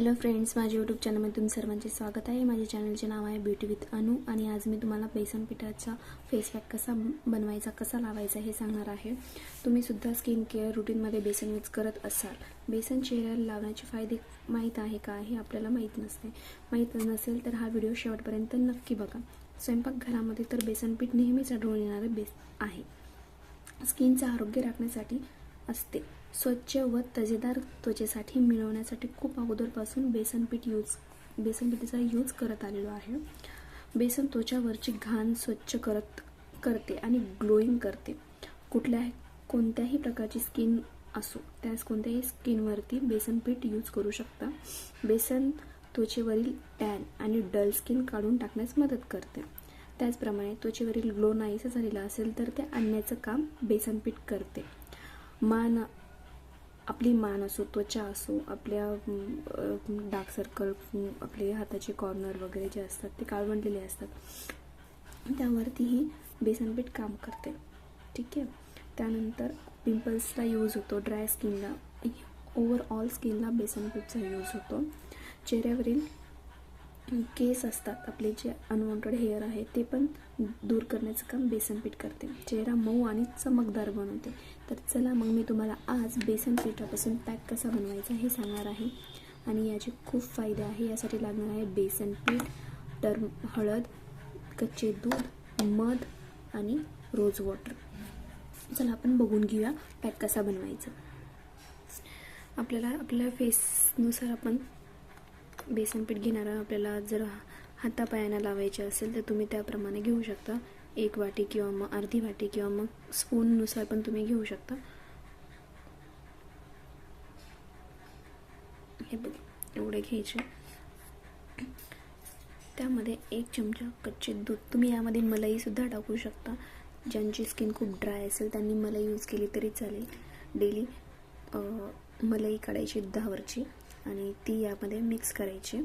Hello friends माझ्या YouTube चॅनलमध्ये तुम सर्वांचे स्वागत आहे. माझ्या चॅनलचे नाव आहे ब्युटी विथ अनु आणि आज मी तुम्हाला बेसन पिठाचा फेस पॅक कसा बनवायचा कसा लावायचा हे सांगणार आहे. तुम्ही सुद्धा स्किन केअर रुटीनमध्ये बेसन यूज करत असाल. बेसन चेहऱ्याला लावण्याचे फायदे माहीत आहे का हे आपल्याला माहीत नसते. माहीत नसेल तर हा व्हिडिओ शेवटपर्यंत नक्की बघा. स्वयंपाकघरामध्ये तर बेसन पीठ नेहमीच आढळून येणारे बेस आहे. स्किनचं आरोग्य राखण्यासाठी असते. स्वच्छ व तजेदार त्वचेसाठी मिळवण्यासाठी खूप अगोदरपासून बेसन पीठ यूज बेसनपीठीचा यूज करत आलेलो आहे. बेसन त्वचावरची घाण स्वच्छ करत करते आणि ग्लोईंग करते. कुठल्या कोणत्याही प्रकारची स्किन असो त्यास कोणत्याही स्किनवरती बेसन पीठ यूज करू शकता. बेसन त्वचेवरील टॅन आणि डल स्किन काढून टाकण्यास मदत करते. त्याचप्रमाणे त्वचेवरील ग्लो नाहीसा झालेला असेल तर ते आणण्याचं काम बेसन पीठ करते. मान आपली मान असो त्वचा असो आपल्या डार्क सर्कल आपले हाताचे कॉर्नर वगैरे जे असतात ते काळवंडलेले असतात. त्यावरतीही बेसनपीठ काम करते. ठीक आहे? त्यानंतर पिंपल्सला यूज होतो ड्राय स्किनला ओव्हरऑल स्किनला बेसनपीठचा यूज होतो. चेहऱ्यावरील केस असतात आपले जे अनवॉन्टेड हेअर आहे ते पण दूर करण्याचं काम बेसन पीठ करते. चेहरा मऊ आणि चमकदार बनवते. तर चला मग मी तुम्हाला आज बेसन पिठापासून पॅक कसा बनवायचा हे सांगणार आहे. आणि याचे खूप फायदे आहे. यासाठी लागणार आहे बेसन पीठ टर्म हळद कच्चे दूध मध आणि रोज वॉटर. चला आपण बघून घेऊया पॅक कसा बनवायचा. आपल्याला आपल्या फेसनुसार आपण बेसन पीठ आपल्याला जर हातापायांना लावायचे असेल तर तुम्ही त्याप्रमाणे घेऊ शकता. एक वाटी किंवा मग अर्धी वाटी किंवा मग स्पूननुसार पण तुम्ही घेऊ शकता. हे बघ एवढे घ्यायचे. त्यामध्ये एक चमचा कच्चे दूध. तुम्ही यामध्ये मलाईसुद्धा टाकू शकता. ज्यांची स्किन खूप ड्राय असेल त्यांनी मलाई यूज केली तरी चालेल. डेली मलाई काढायची दहावरची आणि ती यामध्ये मिक्स करायची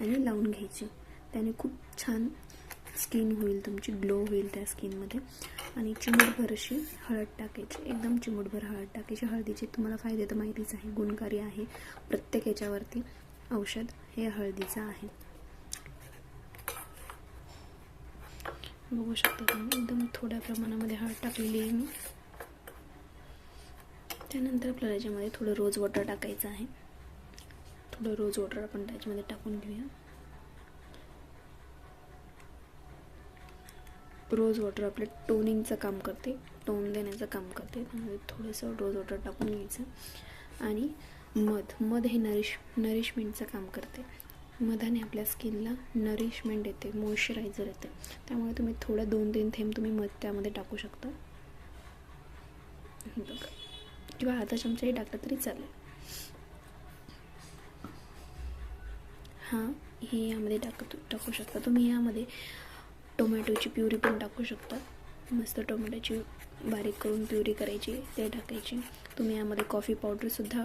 आणि लावून घ्यायची. त्याने खूप छान स्किन होईल तुमची ग्लो होईल त्या स्किनमध्ये आणि चिमूटभर अशी हळद टाकायची एकदम चिमूटभर हळद टाकायची. हळदीचे तुम्हाला फायदे तर माहितीच आहे गुणकारी आहे. प्रत्येक याच्यावरती औषध हे हळदीचं आहे. बघू शकता तुम्ही एकदम थोड्या प्रमाणामध्ये हळद टाकलेली आहे मी. त्यानंतर आपल्याला याच्यामध्ये थोडं रोज वॉटर टाकायचं आहे. थोडं रोज वॉटर आपण त्याच्यामध्ये टाकून घेऊया. रोज वॉटर आपले टोनिंगचं काम करते टोन देण्याचं काम करते. त्यामुळे थोडंसं रोज वॉटर टाकून घ्यायचं. आणि मध मध हे नरिश नरिशमेंटचं काम करते. मधाने आपल्या स्किनला नरिशमेंट येते मॉइश्चरायझर येते. त्यामुळे तुम्ही थोडं दोन तीन थेंब तुम्ही मध त्यामध्ये टाकू शकता. बघा. किंवा अर्धा चमचाही टाकला तरी चालेल. हां हे यामध्ये टाकत टाकू शकता. तुम्ही यामध्ये टोमॅटोची प्युरी पण टाकू शकता. मस्त टोमॅटोची बारीक करून प्युरी करायची ते टाकायची. तुम्ही यामध्ये कॉफी पावडरसुद्धा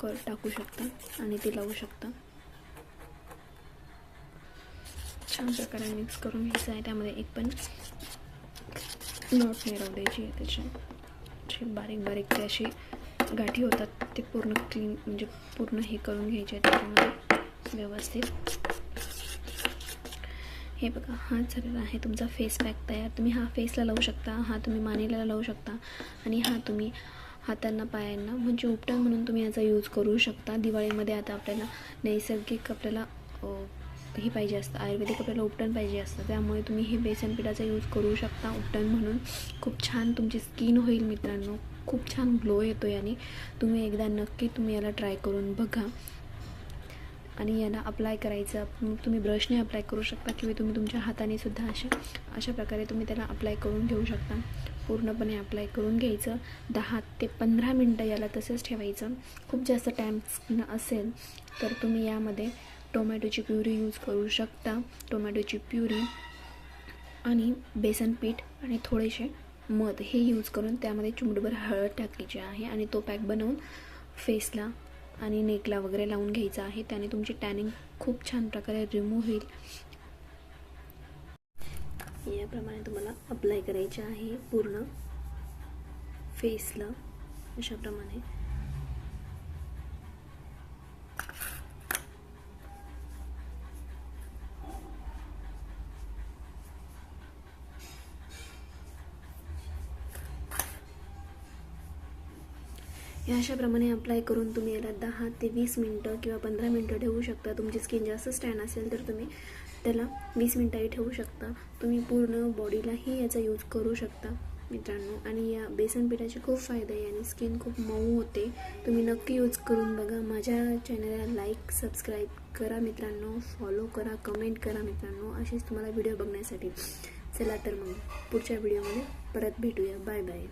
क टाकू शकता आणि ते लावू शकता. छान प्रकारे मिक्स करून घ्यायचं आहे. त्यामध्ये एक पण नॉट नाही राहू द्यायची आहे बारीक बारीक ते अशी गाठी होतात. ते पूर्ण क्लीन म्हणजे पूर्ण हे करून घ्यायचे त्याच्यामध्ये. व्यवस्थित. हे बघा हा झालेला आहे तुमचा फेस पॅक तयार. तुम्ही हा फेसला लावू शकता हा तुम्ही मानेला लावू शकता आणि हा तुम्ही हातांना पायांना म्हणजे उपटा म्हणून तुम्ही याचा यूज करू शकता. दिवाळीमध्ये आता आपल्याला नैसर्गिक आपल्याला हे पाहिजे असतं आयुर्वेदिक आपल्याला उपटण पाहिजे असतं. त्यामुळे तुम्ही हे बेसन पिठाचा यूज करू शकता उपटण म्हणून. खूप छान तुमची स्किन होईल मित्रांनो. खूप छान ग्लो येतो याने तुम्ही एकदा नक्की तुम्ही याला ट्राय करून बघा. आणि याला अप्लाय करायचं तुम्ही ब्रशने अप्लाय करू शकता किंवा तुम्ही तुमच्या हाताने सुद्धा असे अशा प्रकारे तुम्ही त्याला अप्लाय करून घेऊ शकता. पूर्णपणे अप्लाय करून घ्यायचं. दहा ते पंधरा मिनटं याला तसंच ठेवायचं. खूप जास्त टाईम असेल तर तुम्ही यामध्ये टोमॅटोची प्युरी यूज करू शकता. टोमॅटोची प्युरी आणि बेसन पीठ आणि थोडेसे मध हे यूज करून त्यामध्ये चुमडभर हळद टाकायची आहे आणि तो पॅक बनवून फेसला आणि नेकला वगैरे लावून घ्यायचा आहे. त्याने तुमची टॅनिंग खूप छान प्रकारे रिमूव्ह होईल. याप्रमाणे तुम्हाला अप्लाय करायचे आहे पूर्ण फेसला अशाप्रमाणे. या अशाप्रमाणे अप्लाय करून तुम्ही याला दहा ते वीस मिनटं किंवा पंधरा मिनटं ठेवू शकता. तुमची स्किन जास्त स्टॅन असेल तर तुम्ही त्याला वीस मिनटंही ठेवू शकता. तुम्ही पूर्ण बॉडीलाही याचा यूज करू शकता मित्रांनो. आणि या बेसन पिठाचे खूप फायदे आहे आणि स्किन खूप मऊ होते. तुम्ही नक्की यूज करून बघा. माझ्या चॅनलला लाईक सबस्क्राईब करा मित्रांनो. फॉलो करा कमेंट करा मित्रांनो. असेच तुम्हाला व्हिडिओ बघण्यासाठी. चला तर मग पुढच्या व्हिडिओमध्ये परत भेटूया. Bye bye